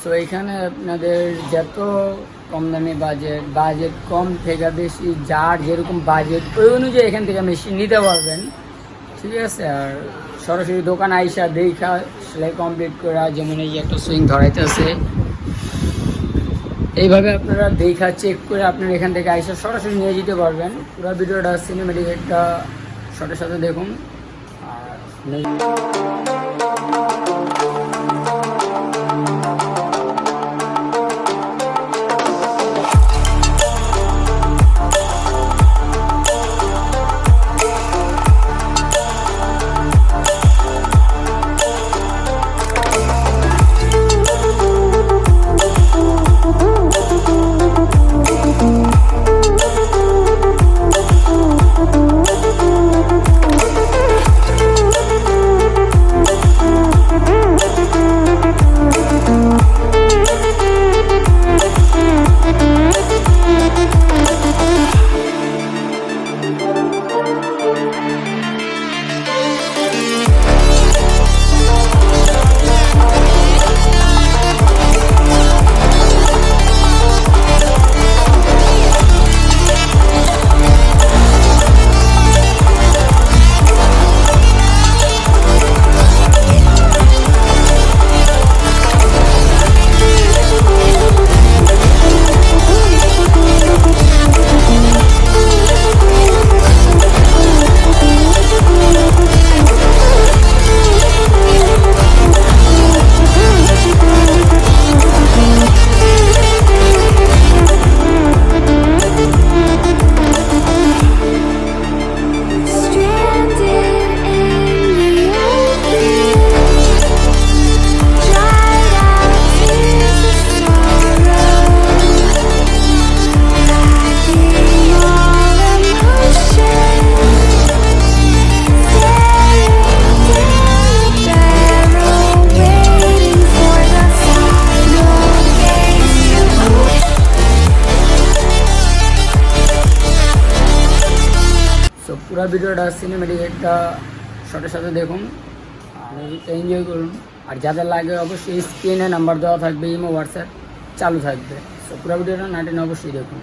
So এখানে আপনাদের যত কম দামি বাজেট বাজেট কম থেকে বেশি, যার যেরকম বাজেট ওই অনুযায়ী এখান থেকে মেশিন নিতে পারবেন। ঠিক আছে? আর সরাসরি দোকান আইসা দেখা, সেলাই কমপ্লিট করা, যেমন এই একটা সুইং ধরাইতেছে। এইভাবে আপনারা দেখা চেক করে আপনারা এখান থেকে আইসা সরাসরি নিয়ে যেতে পারবেন। পুরো ভিডিওটা সিনেমেটিক একটা শর্টের সাথে দেখুন। আর পুরো ভিডিওটা সিনেমেটিক একটা শটের সাথে দেখুন আর এনজয় করুন। আর যাদের লাগে অবশ্যই স্ক্রিনে নাম্বার দেওয়া থাকবে ইমো হোয়াটসঅ্যাপ চালু থাকবে। সো পুরো ভিডিওটা নাটেন অবশ্যই দেখুন।